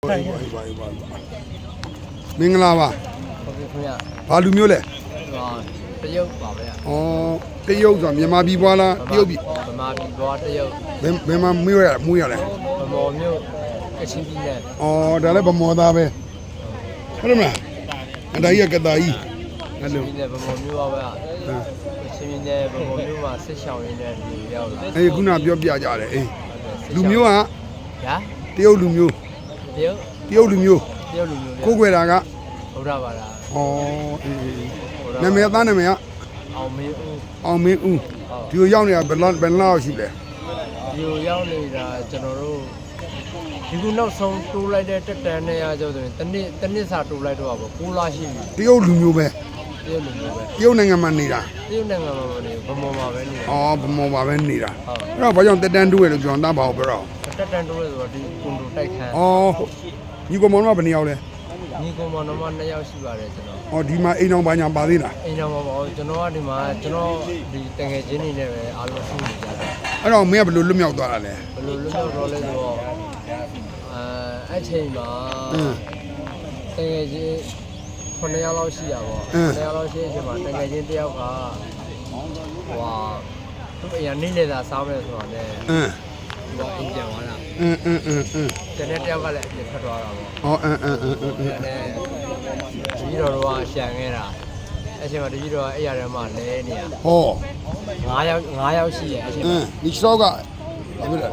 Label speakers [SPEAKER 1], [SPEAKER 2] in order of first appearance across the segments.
[SPEAKER 1] ပါပါပါပါမင်္ဂလာပါ
[SPEAKER 2] ဟုတ်ကဲ့ခင်ဗျာ
[SPEAKER 1] ဘာလူမျိုးလဲ
[SPEAKER 2] ဟောတရုတ်ပါဗျာ
[SPEAKER 1] ဩတရုတ်ဆိုတာမြန်မာပြည်ပွားလားတရုတ်ပြည်
[SPEAKER 2] ဗမာပြည်သွားတရုတ်
[SPEAKER 1] ဘယ်ဘယ်မှာမွေးရမွေးရလဲ
[SPEAKER 2] ဗမော်မြို့ကချင်ပြည်နယ်
[SPEAKER 1] ဩဒါလည်းဗမောသားပဲဟုတ်တယ်မလားအဒါကြီးကကတာကြီးအဲ့လို
[SPEAKER 2] ပြည်နယ်ဗမော်မြို့ပါဗျာကချင်ပြည်နယ်ဗမော်မြို့မှာဆက်ရှောင်ရင်းနဲ့လူရောက်လာ
[SPEAKER 1] အေးခုနပြောပြကြတယ်အေးလူမျိုးက
[SPEAKER 2] ညာ
[SPEAKER 1] တရုတ်လူမျိုး
[SPEAKER 2] တရုတ်
[SPEAKER 1] တရုတ်လူမျိုး
[SPEAKER 2] တရုတ်လူမျိုး
[SPEAKER 1] ကိုယ်ွယ်တာက
[SPEAKER 2] ဗုဒ္ဓဘာသာ
[SPEAKER 1] ဩအေးအေးအေးနာမည်သားနာမည်က
[SPEAKER 2] အောင်မင်းဦး
[SPEAKER 1] အောင်မင်းဦး
[SPEAKER 2] ဟုတ်
[SPEAKER 1] ဒီကိုရောက်နေတာဘယ်လောက်ဘယ်လောက်ရှိလဲ
[SPEAKER 2] ဒီကိုရောက်နေတာကျွန်တော်တို့ဒီခုနောက်ဆုံးတိုးလိုက်တဲ့တက်တန်းနဲ့ရကြောဆိုရင်တနစ်တနစ်စာတိုးလိုက်တော့ပါဘူး6လရှိပြီ
[SPEAKER 1] တရုတ်လူမျိုးပဲ
[SPEAKER 2] တရုတ်လူမျိုးပဲ
[SPEAKER 1] တရုတ်နိုင်ငံမှာနေတာ
[SPEAKER 2] တရုတ်နိုင်ငံမှာမနေဘူးဗမော်မှာပဲနေတယ်
[SPEAKER 1] ဩဗမောပါပဲနေတာ
[SPEAKER 2] ဟုတ်
[SPEAKER 1] အဲ့တော့ဘာကြောင့်တက်တန်းတိုးရလို့ကျွန်တော်တန်းပါအောင်ပြောတော့
[SPEAKER 2] တက်တန်တိုးလို့ဆိုတော့ဒီကွန်ဒိုတိုက်ခန်း
[SPEAKER 1] ဩညီကောင်မောင်တို့ကဘယ်နှစ်ယောက်လဲ
[SPEAKER 2] ညီကောင်မောင်နှမနှစ်ယောက်ရှိပါတယ်ကျွန်တော်
[SPEAKER 1] ဩဒီမှာအိမ်အောင်ဘာညာပါသေးလား
[SPEAKER 2] အိမ်တော်မှာပေါ့ကျွန်တော်ကဒီမှာကျွန်တော်ဒီတငယ်ချင်းတွေနဲ့ပဲအားလုံးရှိနေကြတာ
[SPEAKER 1] အဲ့တော့မင်းကဘယ်လိုလွတ်မြောက်သွားတာလဲ
[SPEAKER 2] ဘယ်လိုလွတ်မြောက်တော့လဲဆိုတော့အဲအဲ့ချိန်မှာ
[SPEAKER 1] အင်း
[SPEAKER 2] တငယ်ချင်း9ယောက်လောက်ရှိရပါ
[SPEAKER 1] အင်း
[SPEAKER 2] 9ယောက်လောက်ရှိတဲ့အချိန်မှာတငယ်ချင်းတစ်ယောက်ကဟွာသူ့အရာနေလေသာစားမယ်ဆိုတော့လည်း
[SPEAKER 1] အင်း
[SPEAKER 2] ဒီတော့အိမ်ပြန်သွားတာ
[SPEAKER 1] အင်းအင်းအင်းအင်း
[SPEAKER 2] တနေ့တစ်ယောက်ကလည်းအပြင်ထွက်သွားတာပေါ့
[SPEAKER 1] ဩအင်းအင်းအင်းအင်းအင်း
[SPEAKER 2] အဲ့ဒီတော့တော့ရှန်ခဲ့တာအဲ့ချိန်မှာတကြီးတော့အဲ့ရထဲမှာလဲနေရ
[SPEAKER 1] ဟော
[SPEAKER 2] 9ယောက်9ယောက်ရှိရဲ့အဲ့ချိန်
[SPEAKER 1] အ
[SPEAKER 2] မှာ
[SPEAKER 1] င်းဒီစောကဘာဖြစ်လဲ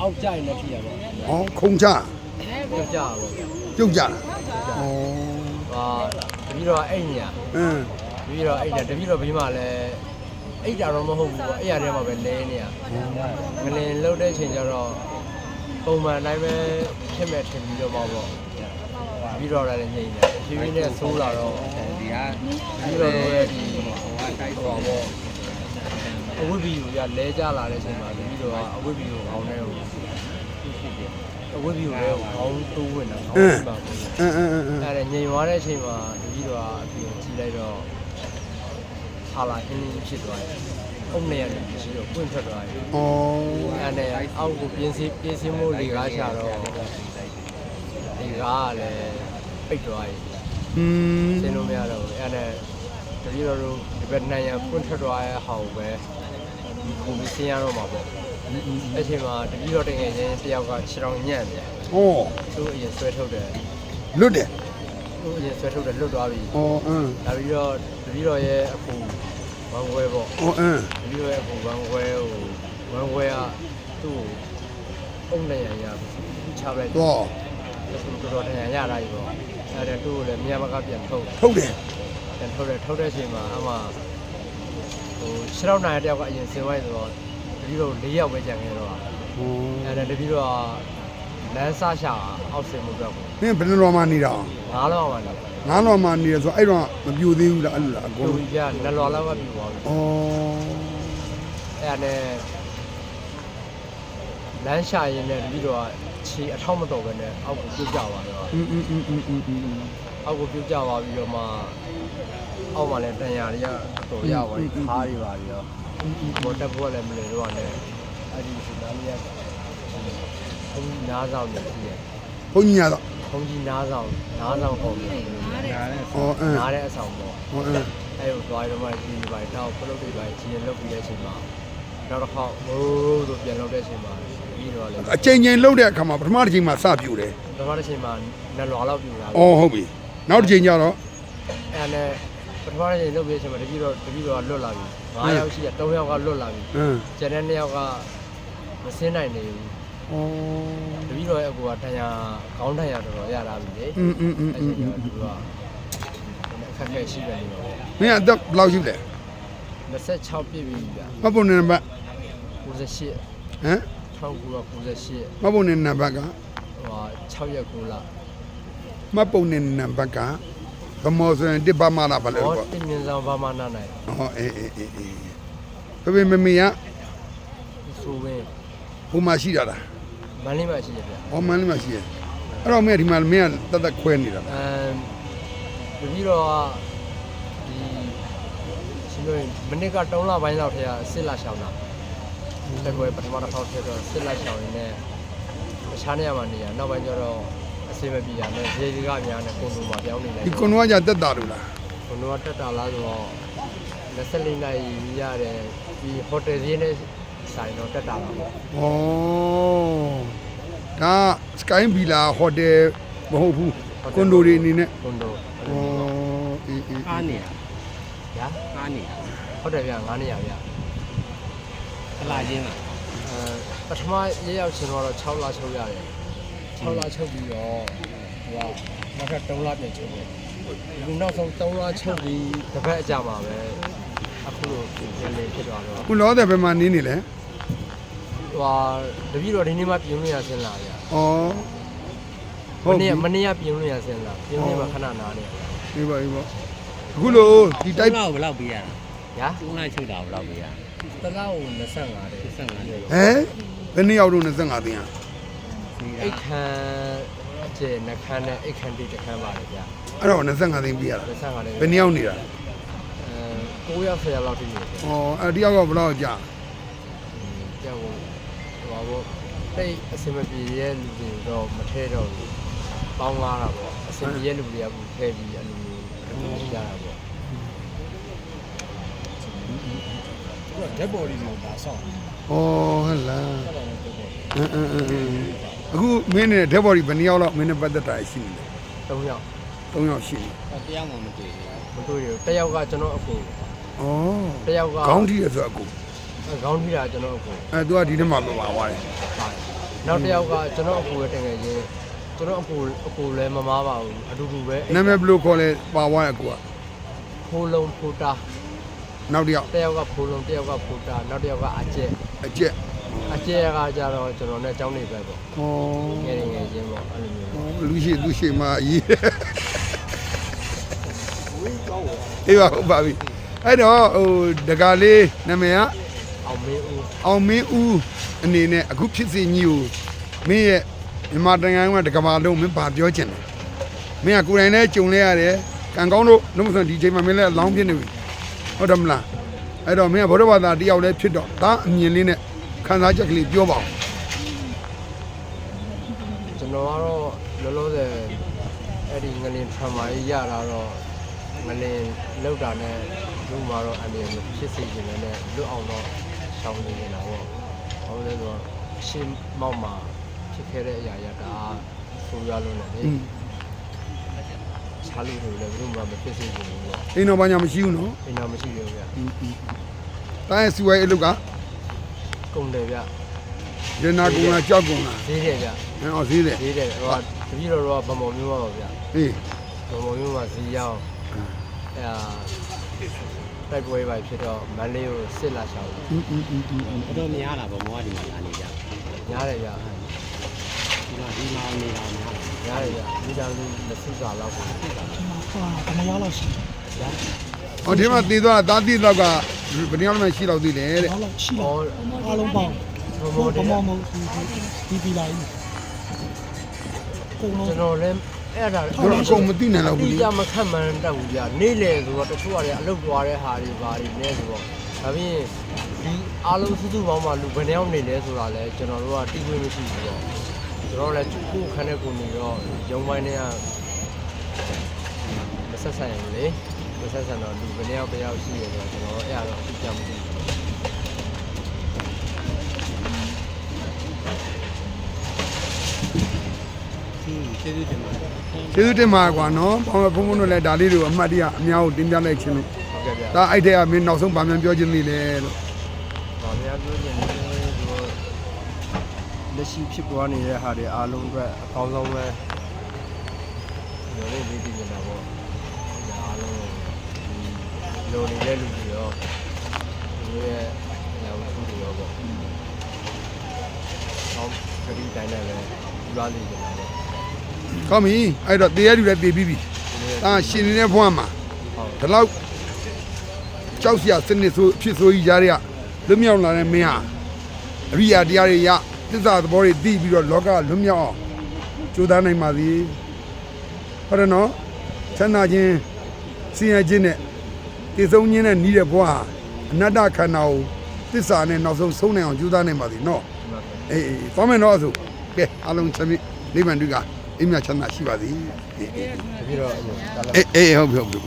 [SPEAKER 2] အောက်ကြရင်လည်းဖြစ်ရပါ
[SPEAKER 1] ဩခုံချ
[SPEAKER 2] ဘူးကြောက်ကြပါဘူး
[SPEAKER 1] ပြုတ်ကြတာဩ
[SPEAKER 2] ဟာတကြီးတော့အဲ့ညာ
[SPEAKER 1] အင်း
[SPEAKER 2] တကြီးတော့အဲ့ညာတကြီးတော့ဘေးမှာလည်း အဲ့တာတော့မဟုတ်ဘူးပေါ့အဲ့ရထဲမှာပဲလဲနေရငလင်လှုပ်တဲ့ချိန်ကျတော့ပုံမှန်တိုင်းပဲဖြစ်မဲ့ထင်ပြီးတော့ပေါ့ပေါ့ပြီးတော့လည်းငြိမ့်တယ်ဖြည်းဖြည်းနဲ့ဆိုးလာတော့ဒီဟာပြီးတော့လည်းဒီဟိုတိုက်တော့ပေါ့အဝိဘီကိုရလဲကြလာတဲ့အချိန်မှာတကြီးတော့အဝိဘီကိုခေါင်းထဲကိုအဝိဘီကိုလည်းခေါင်းတိုးဝင်တာခေါင်းပြပါဘူး
[SPEAKER 1] အင်းအင်းအင်းအင်း
[SPEAKER 2] အဲ့ဒါညင်သွားတဲ့အချိန်မှာတကြီးတော့အပြင်ကြည့်လိုက်တော့ ဟာလာအင်းင်းဖြစ်သွားတယ်။အုံနဲ့ရတယ်ရှိတော့ပွင့်ထွက်သွားတယ်
[SPEAKER 1] ဩ။
[SPEAKER 2] အဲ့ဒါအောက်ကိုပြင်းစည်းပြင်းစည်းမှုလေကားချတော့ဒီကားကလည်းပိတ်သွားပြီ
[SPEAKER 1] อืม။
[SPEAKER 2] ရှင်းလို့မရတော့ဘူး။အဲ့ဒါတကြီးတော့တို့ဒီဘက်နိုင်ရပွင့်ထွက်သွားတဲ့ဟာကိုပဲဒီခုပြီးဆင်းရတော့မှာပေါ့။အဲ့ချိန်မှာတကြီးတော့တကယ်ချင်းတယောက်ကခြေထောင်ညံ့တယ်
[SPEAKER 1] ဩ။
[SPEAKER 2] သူ့အရင်ဆွဲထုတ်တယ်
[SPEAKER 1] လွတ်တယ်။
[SPEAKER 2] သူ့အရင်ဆွဲထုတ်တယ်လွတ်သွားပြီ။
[SPEAKER 1] ဩအင်း
[SPEAKER 2] ဒါပြီးတော့တပီတော်ရဲ့အကူ ဝမ်ဝဲပေါ့
[SPEAKER 1] ဩအင်း
[SPEAKER 2] တပီတော်ရဲ့အကူဝမ်ဝဲဟိုဝမ်ဝဲကသူ့ကိုအုံနဲ့ရရချပလိုက်
[SPEAKER 1] တော့
[SPEAKER 2] သူတော်တော်ထန်ရရတာကြီးပေါ့အဲ့ဒါသူ့ကိုလည်းမြန်မာကပြန်ထုတ်
[SPEAKER 1] ထုတ်တယ်
[SPEAKER 2] ပြန်ထုတ်တယ်ထုတ်တဲ့အချိန်မှာအမှဟိုခြေထောက်နိုင်တဲ့တယောက်ကအရင်ဆင်ဝိုင်းဆိုတော့တပီတော်၄ယောက်ပဲကြံခဲ့တော့
[SPEAKER 1] ဩ
[SPEAKER 2] အဲ့ဒါတပီတော်လမ်းစားရှာအောက်ဆင်မှုတော့
[SPEAKER 1] မင်းဘယ်လိုတော့မှနေတာ
[SPEAKER 2] ငါးလောက်ပါလေ
[SPEAKER 1] ငါးလောမှနေရဆိုအဲ့တော့မပြိုသေးဘူးလားအဲ့လိုလားအ
[SPEAKER 2] ပြူ
[SPEAKER 1] ကုန်
[SPEAKER 2] ပြနလော်လောက်ကပြူသွားပြီ
[SPEAKER 1] ဩ
[SPEAKER 2] အဲ့ဒါနဲ့လမ်းရှာရင်းနဲ့တပီတော့ခြေအထောက်မတော်ပဲနဲ့အောက်ကိုပြုတ်ကြသွားတော့
[SPEAKER 1] อืมอืมอืมอืมอืมอืม
[SPEAKER 2] အောက်ကိုပြုတ်ကြသွားပြီးတော့မှအောက်မှာလည်းတန်ရာတွေကအတော်ရသွားပြီခါးတွေပါပြီးတော့ဘောတက်ဖို့ကလည်းမလေတော့နဲ့အဲ့ဒီစနာမီယာဘုံကြီးနားဆောင်နေရှိတယ်
[SPEAKER 1] ဘုန်းကြီးရတော့
[SPEAKER 2] ဘုံကြီးနားဆောင်နားဆောင်ပုံ နေနားတဲ့
[SPEAKER 1] ဩအင်း
[SPEAKER 2] နားတဲ့အဆောင်ပေါ့
[SPEAKER 1] ဩအင်း
[SPEAKER 2] အဲ့ကိုသွားရတော့မှကြီးပါတော့ဖလုတ်တွေပါကြီးရင်လုတ်ပြီးတဲ့အချိန်မှာနောက်တစ်ခေါက်ဟိုးဆိုပြန်လုတ်တဲ့အချိန်မှာပြီးတော့လေ
[SPEAKER 1] အချိန်ချင်းလှုပ်တဲ့အခါမှာပထမတစ်ချိန်မှာစပြူတယ်
[SPEAKER 2] ပထမတစ်ချိန်မှာနလွာလောက်ပြူတာ
[SPEAKER 1] ဩဟုတ်ပြီနောက်တစ်ချိန်ကျတော့
[SPEAKER 2] အဲ့နဲ့ပထမတစ်ချိန်လုတ်ပြီးတဲ့အချိန်မှာတပည့်တော့တပည့်တော့လွတ်လာပြီ9ယောက်ရှိရ3ယောက်ကလွတ်လာပြီ
[SPEAKER 1] အင်း
[SPEAKER 2] ကျန်တဲ့2ယောက်ကမစင်းနိုင်နေဘူး
[SPEAKER 1] ဩ
[SPEAKER 2] တပည့်တော့ရဲ့အကူကတန်ရာခေါင်းတန်ရာတော်တော်ရတာပြီလေ
[SPEAKER 1] อืมอืมอืม
[SPEAKER 2] အဲ့
[SPEAKER 1] อื
[SPEAKER 2] ချိန်
[SPEAKER 1] ม
[SPEAKER 2] ကျတော့သူကအခက်အခဲရှိတယ်လို့
[SPEAKER 1] မင်းအသက်ဘယ်လောက်ရှိလဲ
[SPEAKER 2] 26ပြည့်ပြီဗျာ
[SPEAKER 1] မပုံနေနံပါတ်
[SPEAKER 2] 98
[SPEAKER 1] ဟမ်
[SPEAKER 2] 1998
[SPEAKER 1] မပုံနေနံပါတ်က
[SPEAKER 2] ဟို6ရက်9လ
[SPEAKER 1] မပုံနေနံပါတ်ကဗမောဆိုရင်တစ်ပါမလားဗလဲ
[SPEAKER 2] ဟော
[SPEAKER 1] ပေါ့
[SPEAKER 2] တင်မြင်ဆောင်ဘာမှနားနိုင်
[SPEAKER 1] ဟောအေးအေးအေးအေးဖေဖေမမေက
[SPEAKER 2] ဆိုဝင်
[SPEAKER 1] ဟိုမှာရှိတာလား
[SPEAKER 2] မန်းလေးမှာရှိရဗျာ
[SPEAKER 1] ဟောမန်းလေးမှာရှိတယ်အဲ့တော့မင်းဒီမှာမင်းကတတ်တတ်ခွဲနေတာလား
[SPEAKER 2] အမ်တပည့်တော့ဒီရှင်တို့မနစ်က3လပိုင်းလောက်ထဲကစစ်လာရှောင်းတာတကွယ်ပထမတစ်ခေါက်ထဲတော့စစ်လာရှောင်းရင်းနဲ့ခြားနေရာမှာနေရနောက်ပိုင်းကျတော့အဆင်မပြေရမယ်ဈေးတွေကများနေကွန်ဒိုမှာပြောင်းနေတယ်
[SPEAKER 1] ဒီကွန်တော့ကတက်တာလို့လား
[SPEAKER 2] ကွန်ဒိုကတက်တာလားဆိုတော့24နိုင်ရတယ်ဒီဟိုတယ်ဈေးနဲ့ ဆိုင်တော့တက်တာပါပေါ့။
[SPEAKER 1] ဩဒါ Sky Villa Hotel မဟုတ်ဘူး။ကွန်ဒိုတွေအနေနဲ့
[SPEAKER 2] ကွန်ဒို
[SPEAKER 1] ဩအေးအေး
[SPEAKER 3] ကားနေရ
[SPEAKER 2] ညာ
[SPEAKER 3] ကားနေရ
[SPEAKER 2] ဟုတ်တယ်ဗျ9နေရာဗျ
[SPEAKER 3] ခလာချင်းလား
[SPEAKER 2] အဲပထမရေရောက်ရှင်တော့6လချုပ်ရတယ်6လချုပ်ပြီးတော့ဟိုကနောက်ထပ်3လပြန်ချုပ်တယ်ဒီနောက်ဆုံး3လချုပ်ပြီးတစ်ပတ်အကြာမှာပဲအခုလိုပြန်လည်ဖြစ်သွားတော့
[SPEAKER 1] ခုလောတဲ့ဘယ်မှာနေနေလဲ
[SPEAKER 2] ဟိုတပည့်တော်ဒီနေ့မှပြင်လို့ရဆင်းလာဗျ။
[SPEAKER 1] ဩ
[SPEAKER 2] မ
[SPEAKER 1] ဟုတ်ပြီ
[SPEAKER 2] နေ့မနေ့ကပြင်လို့ရဆင်းလာပြင်လို့မှခဏနာနေ
[SPEAKER 1] အေးပါအေးပါအခုလိုဒီတိုက်
[SPEAKER 3] လောက်ဘယ်လောက်ပေးရတာ
[SPEAKER 2] ညာ
[SPEAKER 3] တုံးလိုက်ချုပ်တာဘယ်လောက်ပေးရ
[SPEAKER 2] တလောက်25တဲ့
[SPEAKER 3] 25တဲ့
[SPEAKER 1] ဟဲဘယ်နှစ်ယောက်တော့25သိန်းอ่ะ
[SPEAKER 3] စီးတာ
[SPEAKER 2] အိတ်ခမ်းအကျယ်နှခမ်းနဲ့အိတ်ခမ်းတိတ်တစ်ခမ်းပါတယ်ဗျ
[SPEAKER 1] အဲ့တော့25သိန်းပြရတာ
[SPEAKER 2] 25တဲ့
[SPEAKER 1] ဘယ်နှစ်ယောက်နေတာ
[SPEAKER 2] အဲ9ရောက်10ရောက်လောက်တည်နေတယ်
[SPEAKER 1] ဩအဲ့ဒီယောက်ကဘယ်လောက်ကြာ
[SPEAKER 2] ကြောက် ဟိုဟိုဘောတိတ်အစင်မပြေရဲ့လူတွေတော့မထဲတော့ဘူးပေါင်းလာတာပေါ့အစင်ပြေရဲ့လူတွေကဘူးထဲပြီးအလိုမျိုးရတာပေါ့
[SPEAKER 4] ဓာတ်ပေါ်လေးကိုဒါဆောင်း
[SPEAKER 1] ဩဟဲ့လားအင်းအင်းအင်းအင်းအခုမင်းနဲ့ဓာတ်ဘော်ဒီဘယ်နှစ်ယောက်လောက်မင်းနဲ့ပတ်သက်တာရှိနေလဲ
[SPEAKER 2] 3ယောက်
[SPEAKER 1] 3ယောက်ရှိနေ
[SPEAKER 3] တရားမှမတွေ့ဘူး
[SPEAKER 2] မတွေ့ရဘူးတစ်ယောက်ကကျွန်တော်အကူ
[SPEAKER 1] ဩ
[SPEAKER 2] တစ်ယောက်က
[SPEAKER 1] ခေါင်းထိရဆိုအကူ
[SPEAKER 2] ခေါင်းထိတာကျွန်တော်အကူ
[SPEAKER 1] အဲသူကဒီထဲမှာပါသွားတယ်
[SPEAKER 2] ပါတယ်နောက်တစ်ယောက်ကကျွန်တော်အကူရဲ့တကယ်ချင်းကျွန်တော်အကူအကူလည်းမမားပါဘူးအတူတူပဲ
[SPEAKER 1] နာမည်ဘယ်လိုခေါ်လဲပါသွားတယ်အကူက
[SPEAKER 2] ဖိုးလုံးဖိုးတာ
[SPEAKER 1] နောက်တစ်ယောက်
[SPEAKER 2] တစ်ယောက်ကဖိုးလုံးတစ်ယောက်ကဖိုးတာနောက်တစ်ယောက်ကအကျက်
[SPEAKER 1] အကျက်
[SPEAKER 2] အကျက်ကကြတော့ကျွန်တော်နဲ့အကြောင်းနေပဲပေါ့
[SPEAKER 1] ဩ
[SPEAKER 2] ငယ်ငယ်ချင်းပေါ့အဲ့လိုမျိုး
[SPEAKER 1] လူရှိလူရှိမှအကြီးအေးပါဟုတ်ပါပြီအဲ့တော့ဟိုဒကာလေးနာမည်က
[SPEAKER 2] အောင်မင်းဦး
[SPEAKER 1] အောင်မင်းဦးအနေနဲ့အခုဖြစ်စီကြီးကိုမင်းရဲ့မြန်မာနိုင်ငံကတကဘာလုံးမင်းဗာပြောချင်တယ်မင်းကကိုယ်တိုင်လည်းကြုံလဲရတယ်ကံကောင်းလို့လုံးမစွန်ဒီချိန်မှာမင်းလည်းအလောင်းဖြစ်နေပြီဟုတ်တယ်မလားအဲ့တော့မင်းကဘုရားဘာသာတယောက်လည်းဖြစ်တော့ဒါအမြင်လေးနဲ့ခံစားချက်ကလေးပြောပါဦး
[SPEAKER 2] ကျွန်တော်ကတော့လောလောဆယ်အဲ့ဒီငလင်ထမ်းမာကြီးရတာတော့ငလင်လောက်တာနဲ့လူမှာတော့အမြင်ဖြစ်စီခြင်းနဲ့လွတ်အောင်တော့ ရှောင်းနေနေတာပေါ့။ဘာလို့လဲဆိုတော့ရှင်းမောက်မှာဖြစ်ခဲ့တဲ့အရာရတာဆိုရလို့လည်းလေ
[SPEAKER 1] อืม
[SPEAKER 2] ချားလို့လို့လည်းဘယ်သူမှမဖြစ်စေချင်ဘူးပေါ့
[SPEAKER 1] အိမ်တော်ဘာညာမရှိဘူးနော်။
[SPEAKER 2] အိမ်တော်မရှိရဘူးဗျ
[SPEAKER 1] တားရဲ့စီဝိုင်းအလုပ်က။
[SPEAKER 2] ကုန်တယ်ဗျ
[SPEAKER 1] ရနာကုန်းလားကြောက်ကုန်းလား။
[SPEAKER 2] ဈေးတယ်ဗျ
[SPEAKER 1] အဲအောင်သေးတယ်။
[SPEAKER 2] ဈေးတယ်ဟိုကတပည့်တော်တော့ဗမော်မျိုးပါဗျ။
[SPEAKER 1] အေး
[SPEAKER 2] ဘုံဘုံမျိုးမှာဈေးရောက်အဲဒါ တိုက်ပွဲပဲဖြစ်တော့မန္တလေးကိုစစ်လာချောင်း
[SPEAKER 1] อืมอืมอืมอืม
[SPEAKER 3] အတော်များလာပေါ့မောကဒီမှာလာနေကြ
[SPEAKER 2] ညားတယ်ဗျ
[SPEAKER 3] ဒီမှာဒီမှာနေတာများလာ
[SPEAKER 2] ညားတယ်ဗျမိသားစုမစစ်စာလောက်ကိုစစ်တာ
[SPEAKER 4] ဟာတမရလောက်ရှိ
[SPEAKER 2] ဗျာ
[SPEAKER 1] ဟောဒီမှာတည်သွားတာတားတည်တော့ကဘယ်နှစ်ယောက်မှရှိတော့သေးတယ်တဲ့
[SPEAKER 4] ဘာလောက်ရှိလဲ
[SPEAKER 2] ဟော
[SPEAKER 4] အားလုံးပေါင်း
[SPEAKER 2] ဘုံ
[SPEAKER 4] ဘော
[SPEAKER 2] ဘုံ
[SPEAKER 4] ဘ
[SPEAKER 2] တွေ
[SPEAKER 4] မောမဟုတ်ဒီပီလာကြီးကုန်လုံး
[SPEAKER 2] ကျွန်တော်လည်း အဲ့ဒါ
[SPEAKER 1] တို့အကုန်မသိနိုင်တော့ဘူး
[SPEAKER 2] ဒီ
[SPEAKER 1] လေ
[SPEAKER 2] ကြမခတ်မှန်းတတ်ဘူးဗျနေ့လေဆိုတော့တချို့ကလည်းအလုပ်သွားတဲ့ဟာတွေဘာတွေလဲဆိုတော့ဒါပြင်ဒီအားလုံးစုစုပေါင်းမှလူဘယ်နှယောက်နေလဲဆိုတာလဲကျွန်တော်တို့ကတိကျမရှိဘူးတော့ကျွန်တော်လည်းကိုယ်ခန်းတဲ့ကိုနေတော့ရုံပိုင်းတွေကမဆက်ဆိုင်ဘူးလေမဆက်ဆန်တော့လူဘယ်နှယောက်တစ်ယောက်ရှိရတော့ကျွန်တော်အဲ့ဒါတော့အတိအကျမသိဘူး
[SPEAKER 3] อืม ကျေးဇူးတင်ပါတယ်
[SPEAKER 1] ကျေးဇူးတင်ပါကွာနော်ဘောင်းဘုံဘုံတို့လည်းဒါလေးတွေကိုအမှတ်တရအများကိုတင်ပြလိုက်ခြင်းလို့
[SPEAKER 2] ဟုတ်ကဲ့ဗျာ
[SPEAKER 1] ဒါအဲ့တဲ့ကမင်းနောက်ဆုံးဗာမြန်ပြောခြင်းလေးလေလို့။
[SPEAKER 2] ဗာများပြောချင်တယ်ဆိုတော့လက်ရှိဖြစ်ပွားနေတဲ့ဟာတွေအားလုံးအတွက်အကောင်းဆုံးပဲညလေးလေးတည်နေတာပေါ့။ဒါအားလုံးဒီလိုနေတဲ့လူတွေရောသူတို့ရဲ့ရောင်စုတွေရောပေါ့။ကောင်းခရီးတိုင်းနဲ့ပဲကျွမ်းနေကြတာပေါ့
[SPEAKER 1] ကောင်းပြီအဲ့တော့တရားလူလည်းတည်ပြီးပြီ။ဒါရှင်နေတဲ့ဘဝမှာ
[SPEAKER 2] ဟုတ်
[SPEAKER 1] ဒီလောက်ကြောက်စရာစနစ်ဆိုအဖြစ်ဆိုကြီးကြားရလွတ်မြောက်လာတဲ့မင်းဟာအရိယာတရားတွေရသစ္စာသဘောတွေသိပြီးတော့လောကလွတ်မြောက်အောင်ကြိုးစားနိုင်ပါသည်ဟုတ်တယ်နော်ဆန္ဒချင်းစင်ရချင်းနဲ့တည်ဆုံးခြင်းနဲ့ညီးတဲ့ဘဝဟာအနတ္တခန္ဓာကိုသစ္စာနဲ့နောက်ဆုံးဆုံးနိုင်အောင်ကြိုးစားနိုင်ပါသည်နော်
[SPEAKER 2] ဒီမှာပဲ
[SPEAKER 1] အေးအေးသွားမယ်နော်အစို့
[SPEAKER 2] ဟ
[SPEAKER 1] ကဲအားလုံးချမ်းမြေ့နိဗ္ဗာန်တွေ့က အိမ်မြတ်ချမ်းသာရှိပါစေအေးအေး
[SPEAKER 2] တပည့်တော်အဲ့လိုဒါလည်း
[SPEAKER 1] အေးအေးဟုတ်ပြီဟုတ်ပြီ